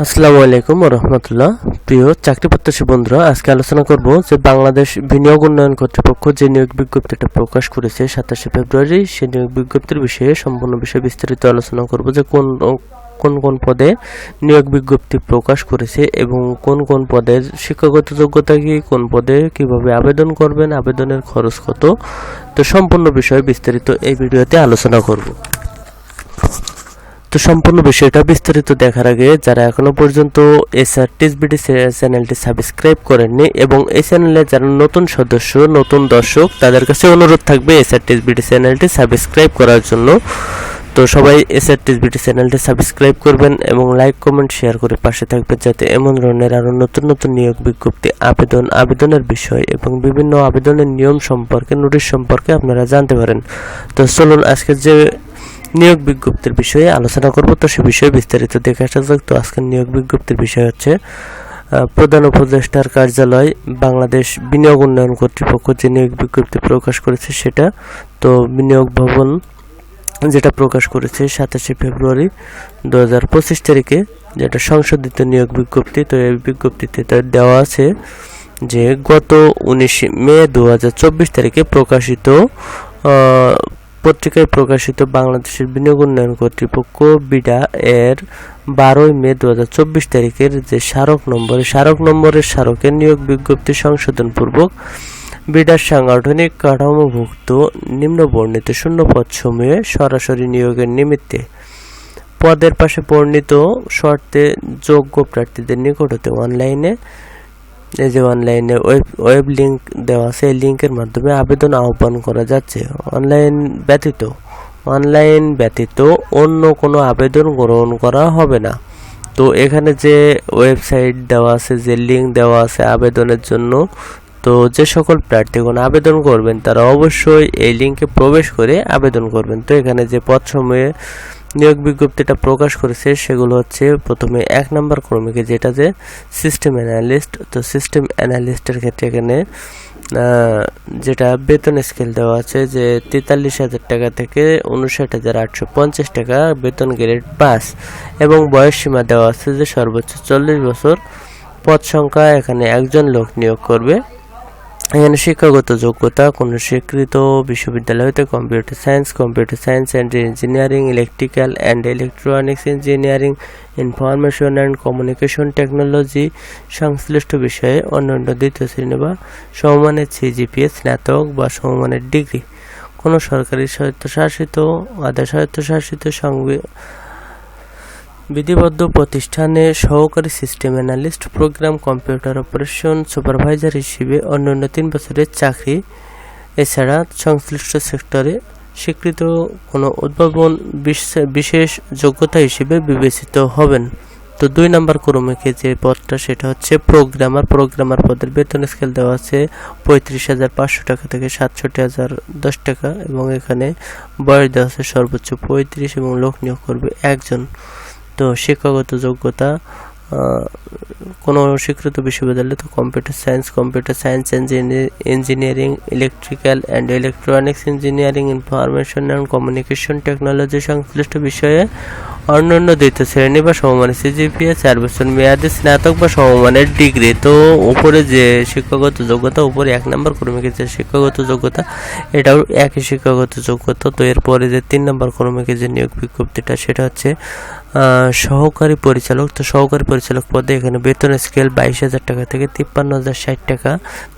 আসসালামু আলাইকুম রহমতুল্লাহ। প্রিয় চাকরি প্রত্যাশী বন্ধুরা, আজকে আলোচনা করব যে বাংলাদেশ বিনিয়োগ উন্নয়ন কর্তৃপক্ষ যে নিয়োগ বিজ্ঞপ্তিটা প্রকাশ করেছে সাতাশে ফেব্রুয়ারি, সেই নিয়োগ বিজ্ঞপ্তির বিষয়ে সম্পূর্ণ বিষয়ে বিস্তারিত আলোচনা করব যে কোন কোন কোন পদে নিয়োগ বিজ্ঞপ্তি প্রকাশ করেছে এবং কোন কোন পদের শিক্ষাগত যোগ্যতা কি, কোন পদে কীভাবে আবেদন করবেন, আবেদনের খরচ কত। তো সম্পূর্ণ বিষয়ে বিস্তারিত এই ভিডিওতে আলোচনা করব। তো সম্পূর্ণ বিষয়টা বিস্তারিত দেখার আগে যারা এখনও পর্যন্ত এসআর টিসবিডি চ্যানেলটি সাবস্ক্রাইব করেননি এবং এই চ্যানেলে যারা নতুন সদস্য, নতুন দর্শক, তাদের কাছে অনুরোধ থাকবে এসআর টিসবিডি চ্যানেলটি সাবস্ক্রাইব করার জন্য। তো সবাই এসআর টিসবিডি চ্যানেলটি সাবস্ক্রাইব করবেন এবং লাইক, কমেন্ট, শেয়ার করে পাশে থাকবেন যাতে এমন ধরনের আরও নতুন নতুন নিয়োগ বিজ্ঞপ্তি, আবেদন, আবেদনের বিষয় এবং বিভিন্ন আবেদনের নিয়ম সম্পর্কে, নোটিশ সম্পর্কে আপনারা জানতে পারেন। তো চলুন আজকে যে নিয়োগ বিজ্ঞপ্তির বিষয়ে আলোচনা করব। তো সে বিষয়ে বিস্তারিত দেখে আসা যাক। তো আজকের নিয়োগ বিজ্ঞপ্তির বিষয় হচ্ছে প্রধান উপদেষ্টার কার্যালয় বাংলাদেশ বিনিয়োগ উন্নয়ন কর্তৃপক্ষ যে নিয়োগ বিজ্ঞপ্তি প্রকাশ করেছে সেটা, তো বিনিয়োগ ভবন যেটা প্রকাশ করেছে সাতাশে ফেব্রুয়ারি দু হাজার পঁচিশ তারিখে, যেটা সংশোধিত নিয়োগ বিজ্ঞপ্তি, তো এই বিজ্ঞপ্তিতে তার দেওয়া আছে যে গত উনিশে মে দু হাজার চব্বিশ তারিখে প্রকাশিত পত্রিকায় প্রকাশিত বাংলাদেশের বিনিয়োগ উন্নয়ন কর্তৃপক্ষ বিডা এর বারোই মে দু হাজার চব্বিশ তারিখের যে স্মারক নম্বর স্মারক নম্বরের স্মারকের নিয়োগ বিজ্ঞপ্তি সংশোধনপূর্বক বিডার সাংগঠনিক কাঠামোভুক্ত নিম্নবর্ণিত শূন্য পদ সমূহে সরাসরি নিয়োগের নিমিত্তে পদের পাশে বর্ণিত শর্তে যোগ্য প্রার্থীদের নিকট হতে অনলাইনে এই যে অনলাইনে ওয়েব ওয়েব লিঙ্ক দেওয়া এই লিঙ্কের মাধ্যমে আবেদন আহ্বান করা যাচ্ছে। অনলাইন ব্যতীত অনলাইন ব্যতীত অন্য কোনো আবেদন গ্রহণ করা হবে না। তো এখানে যে ওয়েবসাইট দেওয়া আছে, যে লিঙ্ক দেওয়া আছে আবেদনের জন্য, তো যে সকল প্রার্থীগণ আবেদন করবেন, তারা অবশ্যই এই লিঙ্কে প্রবেশ করে আবেদন করবেন। তো এখানে যে পদসমূহে নিয়োগ বিজ্ঞপ্তিটা প্রকাশ করেছে সেগুলো হচ্ছে, প্রথমে এক নম্বর ক্রমিকে যেটা যে সিস্টেম অ্যানালিস্ট তো সিস্টেম অ্যানালিস্টের ক্ষেত্রে এখানে যেটা বেতন স্কেল দেওয়া আছে যে তেতাল্লিশ হাজার টাকা থেকে উনষাট হাজার আটশো পঞ্চাশ টাকা বেতন গ্রেড পাস এবং বয়স সীমা দেওয়া আছে যে সর্বোচ্চ চল্লিশ বছর পদ সংখ্যা এখানে একজন লোক নিয়োগ করবে। এখানে শিক্ষাগত যোগ্যতা কোনো স্বীকৃত বিশ্ববিদ্যালয় হতে computer science computer science and engineering electrical and electronics engineering information and communication technology সংশ্লিষ্ট বিষয়ে অন্যান্য দ্বিতীয় শ্রেণি বা সমমানের সিজিপিএ স্নাতক বা সমমানের ডিগ্রি। কোনো সরকারি স্বায়ত্তশাসিত, আধা স্বায়ত্তশাসিত সংবি বিধিবদ্ধ প্রতিষ্ঠানে সহকারী system analyst program computer operation supervisor হিসেবে অন্যান্য তিন বছরের চাকরি, এছাড়া সংশ্লিষ্ট সেক্টরে স্বীকৃত কোনো উদ্ভাবন বিশ- বিশেষ যোগ্যতা হিসেবে বিবেচিত হবেন। তো দুই নম্বর ক্রমিকে যে পদটা, সেটা হচ্ছে প্রোগ্রামার প্রোগ্রামার পদের বেতন স্কেল দেওয়া আছে পঁয়ত্রিশ হাজার পাঁচশো টাকা থেকে সাতষট্টি হাজার দশ টাকা এবং এখানে বয়স দেওয়া আছে সর্বোচ্চ পঁয়ত্রিশ এবং লোক নিয়োগ করবে একজন। তো শিক্ষাগত যোগ্যতা কোনো স্বীকৃত বিশ্ববিদ্যালয় তো computer science computer science engineering electrical and electronics engineering information and communication technology সংশ্লিষ্ট বিষয়ে অন্যান্য দ্বিতীয় শ্রেণি বা সমমানের সিজিপিএ চার বছর মেয়াদে স্নাতক বা সমমানের ডিগ্রি। তো উপরে যে শিক্ষাগত যোগ্যতা, উপরে এক নম্বর কর্মীকে যে শিক্ষাগত যোগ্যতা, এটাও একই শিক্ষাগত যোগ্যতা। তো এরপরে যে তিন নম্বর কর্মীকে যে নিয়োগ বিজ্ঞপ্তিটা, সেটা হচ্ছে সহকারী পরিচালক। তো সহকারী পরিচালক পদে এখানে বেতন স্কেল বাইশ হাজার টাকা থেকে তিপ্পান্ন হাজার ষাট টাকা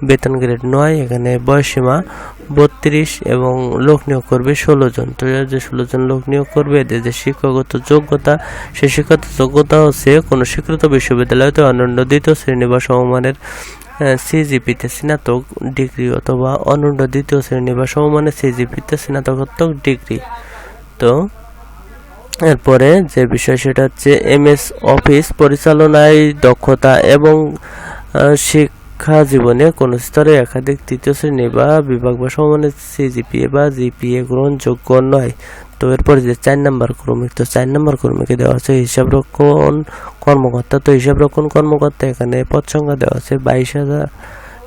বেতন গ্রেড নয়, এখানে বয়সীমা বত্রিশ এবং লোক নিয়োগ করবে ষোলো জন। তো যে ষোলো জন লোক নিয়োগ করবে, এদের যে শিক্ষাগত যোগ্যতা, সেই শিক্ষাগত যোগ্যতা হচ্ছে কোনো স্বীকৃত বিশ্ববিদ্যালয়তে অন্যান্য দ্বিতীয় শ্রেণি বা সমমানের সিজিপিতে স্নাতক ডিগ্রি অথবা অনন্য দ্বিতীয় শ্রেণি বা সমমানের সিজিপিতে স্নাতকোত্তর ডিগ্রি। তো এরপরে যে বিষয় সেটা হচ্ছে এমএস অফিস পরিচালনায় দক্ষতা এবং শিক্ষা জীবনে কোনো স্তরে একাধিক তৃতীয় শ্রেণি বা বিভাগ বা সমানের সিজিপিএ বা জিপিএ গ্রহণযোগ্য নয়। তো এরপরে যে চার নম্বর ক্রমিক, তো চার নম্বর ক্রমিকে দেওয়া আছে হিসাব রক্ষণ কর্মকর্তা। তো হিসাব রক্ষণ কর্মকর্তা এখানে পদ সংখ্যা দেওয়া আছে বাইশ হাজার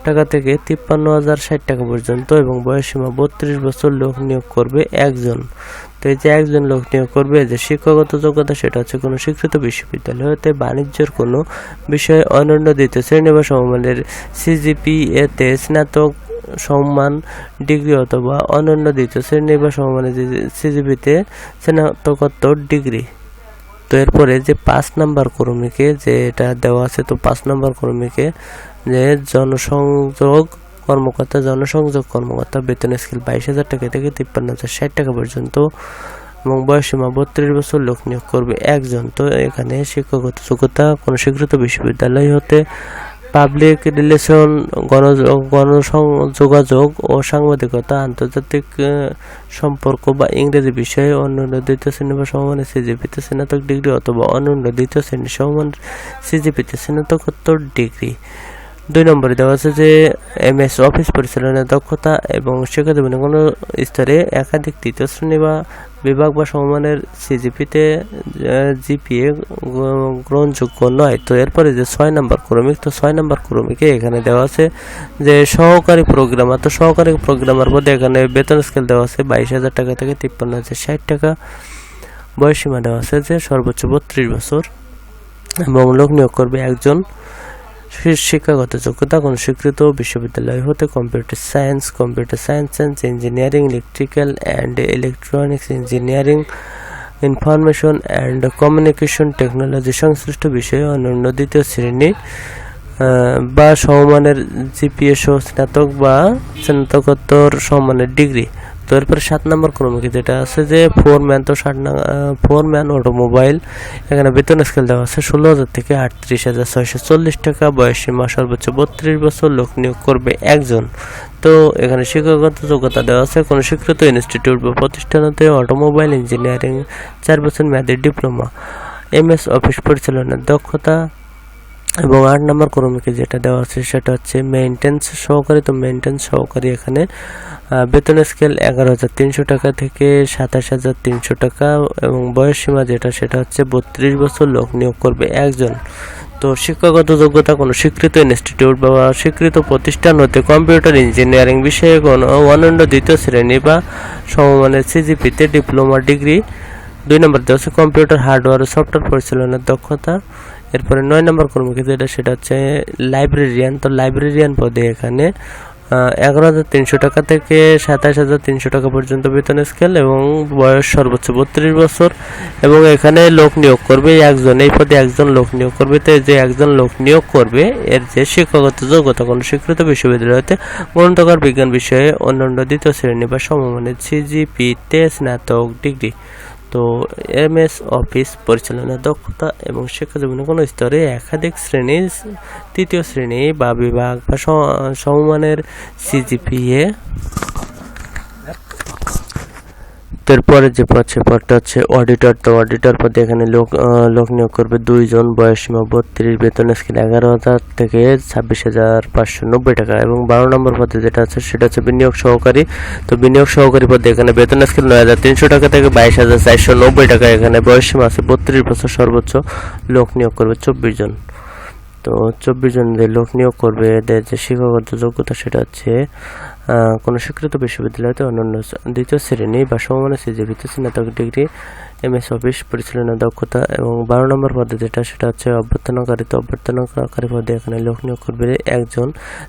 টাকা থেকে তিপ্পান্ন হাজার ষাট টাকা পর্যন্ত এবং বয়সসীমা বত্রিশ বছর লোক নিয়োগ করবে একজন। এই যে একজন লোক নিয়োগ করবে, যে শিক্ষাগত যোগ্যতা, সেটা হচ্ছে কোনো স্বীকৃত বিশ্ববিদ্যালয় হতে বাণিজ্যের কোনো বিষয়ে অনন্য দ্বিতীয় শ্রেণি বা সমমানের সিজিপিএতে স্নাতক সম্মান, ডিগ্রি অথবা অনন্য দ্বিতীয় শ্রেণি বা সমমানের সিজিপিতে স্নাতকোত্তর ডিগ্রি। তো এরপরে যে পাঁচ নাম্বার কর্মীকে যে এটা দেওয়া আছে, তো পাঁচ নাম্বার কর্মীকে যে জনসংযোগ কর্মকর্তা, জনসংযোগ কর্মকর্তা, বেতন স্কেল বাইশ হাজার টাকা থেকে তিপ্পান্ন হাজার ষাট টাকা পর্যন্ত এবং বয়সীমা বত্রিশ বছর লোক নিয়োগ করবে একজন। তো এখানে শিক্ষাগত যোগ্যতা কোনো স্বীকৃত বিশ্ববিদ্যালয় হতে পাবলিক রিলেশন গণ গণযোগাযোগ ও সাংবাদিকতা, আন্তর্জাতিক সম্পর্ক বা ইংরেজি বিষয়ে অন্যান্য দ্বিতীয় শ্রেণি বা সমমানে সিজিপিতে স্নাতক ডিগ্রি অথবা অন্যান্য দ্বিতীয় শ্রেণি সমান সিজিপিতে স্নাতকোত্তর ডিগ্রি। দুই নম্বরে দেওয়া আছে যে এম এস অফিস পরিচালনার দক্ষতা এবং শিক্ষাজীবনে কোনো স্তরে একাধিক তৃতীয় শ্রেণি বা বিভাগ বা সমমানের সিজিপিতে জিপিএ গ্রহণযোগ্য নয়। তো এরপরে যে ছয় নম্বর ক্রমিক, তো ছয় নম্বর ক্রমিকে এখানে দেওয়া আছে যে, সহকারী প্রোগ্রামার, তো সহকারী প্রোগ্রামার মধ্যে এখানে বেতন স্কেল দেওয়া আছে বাইশ হাজার টাকা থেকে তিপ্পান্ন হাজার ষাট টাকা। বয়সীমা দেওয়া আছে যে, সর্বোচ্চ বত্রিশ বছর এবং লোক নিয়োগ করবে একজন। শিক্ষাগত যোগ্যতা কোনো স্বীকৃত বিশ্ববিদ্যালয় হতে computer science computer science engineering electrical and electronics engineering information and communication technology সংশ্লিষ্ট বিষয়ে অন্যান্য দ্বিতীয় শ্রেণি বা সমমানের জিপিএ সহ স্নাতক বা স্নাতকোত্তর সমমানের ডিগ্রি। তো এরপরে সাত নম্বর ক্রমিকে যেটা আছে যে ফোর ম্যান তো ষাট ফোর ম্যান অটোমোবাইল এখানে বেতন স্কেল দেওয়া আছে ষোলো হাজার থেকে আটত্রিশ হাজার ছয়শো চল্লিশ টাকা বয়সীমা সর্বোচ্চ বত্রিশ বছর, লোক নিয়োগ করবে একজন। তো এখানে শিক্ষাগত যোগ্যতা দেওয়া আছে, কোনো স্বীকৃত ইনস্টিটিউট বা প্রতিষ্ঠান হতে অটোমোবাইল ইঞ্জিনিয়ারিং চার বছর মেয়াদের ডিপ্লোমা এম এস অফিস পরিচালনার দক্ষতা এবং আট নম্বর কর্মীকে যেটা দেওয়া আছে সেটা হচ্ছে মেনটেন্স সহকারী। তো মেনটেন্স সহকারী এখানে বেতন স্কেল এগারো হাজার তিনশো টাকা থেকে সাতাশ হাজার তিনশো টাকা এবং বয়স সীমা যেটা সেটা হচ্ছে বত্রিশ বছর লোক নিয়োগ করবে একজন। তো শিক্ষাগত যোগ্যতা কোনো স্বীকৃত ইনস্টিটিউট বা স্বীকৃত প্রতিষ্ঠান হতে কম্পিউটার ইঞ্জিনিয়ারিং বিষয়ে কোনো অনন্য দ্বিতীয় শ্রেণি বা সমমানের সিজিপিতে ডিপ্লোমা ডিগ্রি দুই নম্বর দেওয়া আছে কম্পিউটার হার্ডওয়্যার ও সফটওয়্যার পরিচালনার দক্ষতা। এরপরে নয় নম্বর কর্মকে যেটা সেটা হচ্ছে লাইব্রেরিয়ান তো লাইব্রেরিয়ান পদে এখানে এগারো হাজার তিনশো টাকা থেকে সাতাশ হাজার তিনশো টাকা পর্যন্ত বেতন স্কেল এবং বয়স সর্বোচ্চ বত্রিশ বছর এবং এখানে লোক নিয়োগ করবে একজন, এই পদে একজন লোক নিয়োগ করবে। তো যে একজন লোক নিয়োগ করবে, এর যে শিক্ষাগত যোগ্যতা, কোনো স্বীকৃত বিশ্ববিদ্যালয়তে গ্রন্থকার বিজ্ঞান বিষয়ে অন্যান্য দ্বিতীয় শ্রেণি বা সমমানের সিজিপিতে স্নাতক ডিগ্রি। তো এম এস অফিস পরিচালনা দক্ষতা এবং শিক্ষা জীবনে কোনো স্তরে একাধিক শ্রেণি, তৃতীয় শ্রেণি বা বিভাগ বা সম- সমমানের সিজিপিএ এরপরে যে পদ সে পদটা হচ্ছে অডিটর তো অডিটর পদে এখানে লোক লোক নিয়োগ করবে দুইজন, বয়স সীমা বত্রিশ বেতন স্কেল এগারো হাজার থেকে ছাব্বিশ হাজার পাঁচশো নব্বই টাকা এবং বারো নম্বর পদে যেটা আছে সেটা হচ্ছে বিনিয়োগ সহকারী। তো বিনিয়োগ সহকারী পদে এখানে বেতন স্কেল নয় হাজার তিনশো টাকা থেকে বাইশ হাজার চারশো নব্বই টাকা। এখানে বয়স সীমা আছে বত্রিশ বছর সর্বোচ্চ লোক নিয়োগ করবে চব্বিশ জন। তো চব্বিশ জন যে লোক নিয়োগ করবে এদের যে শিক্ষাগত যোগ্যতা সেটা হচ্ছে কোনো স্বীকৃত বিশ্ববিদ্যালয়তে অন্যান্য দ্বিতীয় শ্রেণি বা সমমানের সিজিপিতে স্নাতক ডিগ্রি এম এস অফিস, পরিচালনা দক্ষতা এবং বারো নম্বর পদে যেটা, সেটা হচ্ছে অভ্যর্থনাকারী। তো অভ্যর্থনাকারী পদে এখানে লোক নিয়োগ করবে একজন।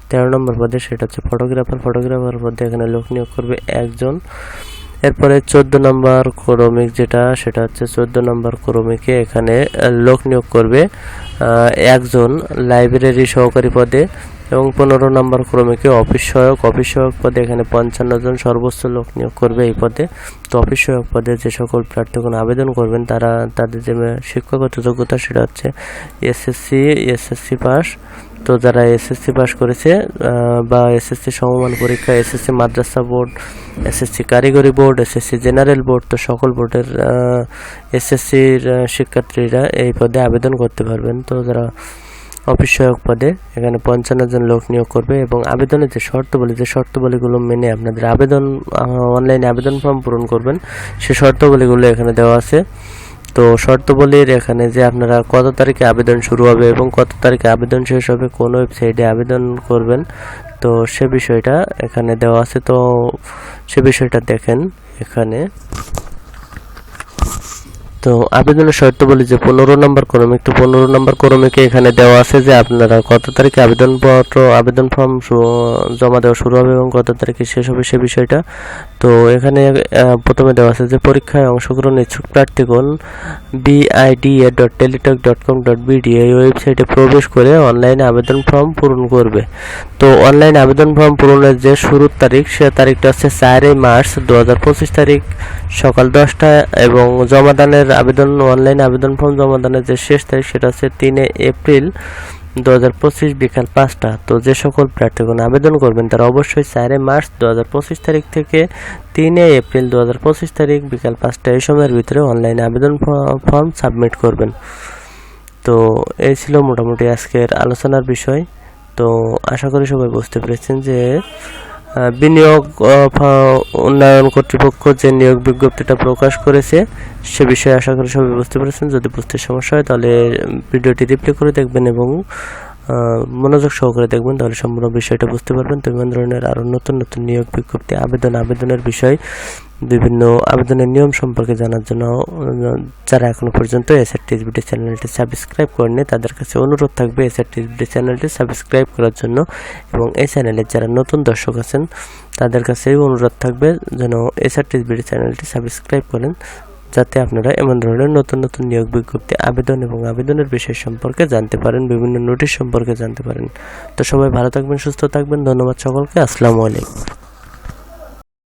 তেরো নম্বর পদে সেটা হচ্ছে ফটোগ্রাফার। ফটোগ্রাফার পদে এখানে লোক নিয়োগ করবে একজন। এরপরে চোদ্দ নম্বর ক্রমিক যেটা, সেটা হচ্ছে চোদ্দ নম্বর ক্রমিকে এখানে লোক নিয়োগ করবে একজন লাইব্রেরি সহকারী পদে। এবং পনেরো নম্বর ক্রমিকে অফিস সহায়ক? অফিস সহায়ক পদে এখানে পঞ্চান্ন জন সর্বোচ্চ লোক নিয়োগ করবে এই পদে। তো অফিস সহায়ক পদে যে সকল প্রার্থীগণ আবেদন করবেন, তারা তাদের যে শিক্ষাগত যোগ্যতা সেটা হচ্ছে এসএসসি এসএসসি পাস। তো যারা এসএসসি পাস করেছে বা এসএসসি সমমান পরীক্ষা, এসএসসি মাদ্রাসা বোর্ড, এসএসসি কারিগরি বোর্ড, এসএসসি জেনারেল বোর্ড, তো সকল বোর্ডের এসএসসির শিক্ষার্থীরা এই পদে আবেদন করতে পারবেন। তো যারা অফিস সহায়ক পদে, এখানে পঞ্চান্ন জন লোক নিয়োগ করবে এবং আবেদনের যে শর্তাবলী যে শর্তাবলীগুলো মেনে আপনাদের আবেদন অনলাইনে আবেদন ফর্ম পূরণ করবেন, সে শর্তাবলীগুলো এখানে দেওয়া আছে। তো শর্তাবলীর এখানে যে আপনারা কত তারিখে আবেদন শুরু হবে এবং কত তারিখে আবেদন শেষ হবে, কোন ওয়েবসাইটে আবেদন করবেন, তো সে বিষয়টা এখানে দেওয়া আছে। তো সে বিষয়টা দেখেন এখানে। তো আবেদনের শর্ত বলি যে পনেরো নম্বর ক্রমিক তো পনেরো নম্বর ক্রমিকে এখানে দেওয়া আছে যে আপনারা কত তারিখে আবেদনপত্র, আবেদন ফর্ম জমা দেওয়া শুরু হবে এবং কত তারিখে শেষ হবে সে বিষয়টা। তো এখানে প্রথমে দেওয়া আছে যে পরীক্ষায় অংশগ্রহণ ইচ্ছুক প্রার্থীগণ BIDA dot Teletalk dot com dot BD এই ওয়েবসাইটে প্রবেশ করে অনলাইনে আবেদন ফর্ম পূরণ করবে। তো অনলাইন আবেদন ফর্ম পূরণের যে শুরুর তারিখ, সে তারিখটা হচ্ছে চারই মার্চ দু হাজার পঁচিশ তারিখ সকাল দশটা এবং জমাদানের আবেদন, অনলাইন আবেদন ফর্ম জমাদানের যে শেষ তারিখ সেটা হচ্ছে তিনে এপ্রিল দু হাজার পঁচিশ বিকাল পাঁচটা। তো যে সকল প্রার্থীগণ আবেদন করবেন, তারা অবশ্যই চারই মার্চ দু হাজার পঁচিশ তারিখ থেকে তিনে এপ্রিল দু হাজার পঁচিশ তারিখ বিকাল পাঁচটা এই সময়ের ভিতরে অনলাইনে আবেদন ফর্ম সাবমিট করবেন। তো এই ছিল মোটামুটি আজকের আলোচনার বিষয়। তো আশা করি সবাই বুঝতে পেরেছেন যে বিনিয়োগ উন্নয়ন কর্তৃপক্ষ যে নিয়োগ বিজ্ঞপ্তিটা প্রকাশ করেছে, সে বিষয়ে আশা করি সবাই বুঝতে পেরেছেন। যদি বুঝতে সমস্যা হয়, তাহলে ভিডিওটি রিপ্লে করে দেখবেন এবং মনোযোগ সহকারে দেখবেন, তাহলে সম্পূর্ণ বিষয়টা বুঝতে পারবেন। তো বিভিন্ন ধরনের আরও নতুন নতুন নিয়োগ বিজ্ঞপ্তি, আবেদন, আবেদনের বিষয় বিভিন্ন আবেদনের নিয়ম সম্পর্কে জানার জন্য, যারা এখনও পর্যন্ত এসআর টিএসবিটি চ্যানেলটি সাবস্ক্রাইব করেনি তাদের কাছে অনুরোধ থাকবে এসআর টিএসবিটি চ্যানেলটি সাবস্ক্রাইব করার জন্য এবং এই চ্যানেলের যারা নতুন দর্শক আছেন, তাদের কাছে অনুরোধ থাকবে যেন এসআর টিএসবিটি চ্যানেলটি সাবস্ক্রাইব করেন, যাতে আপনারা এমন ধরনের নতুন নতুন নিয়োগ বিজ্ঞপ্তি, আবেদন এবং আবেদনের বিষয় সম্পর্কে জানতে পারেন, বিভিন্ন নোটিশ সম্পর্কে জানতে পারেন। তো সবাই ভালো থাকবেন, সুস্থ থাকবেন, ধন্যবাদ সকলকে, আসসালামু আলাইকুম।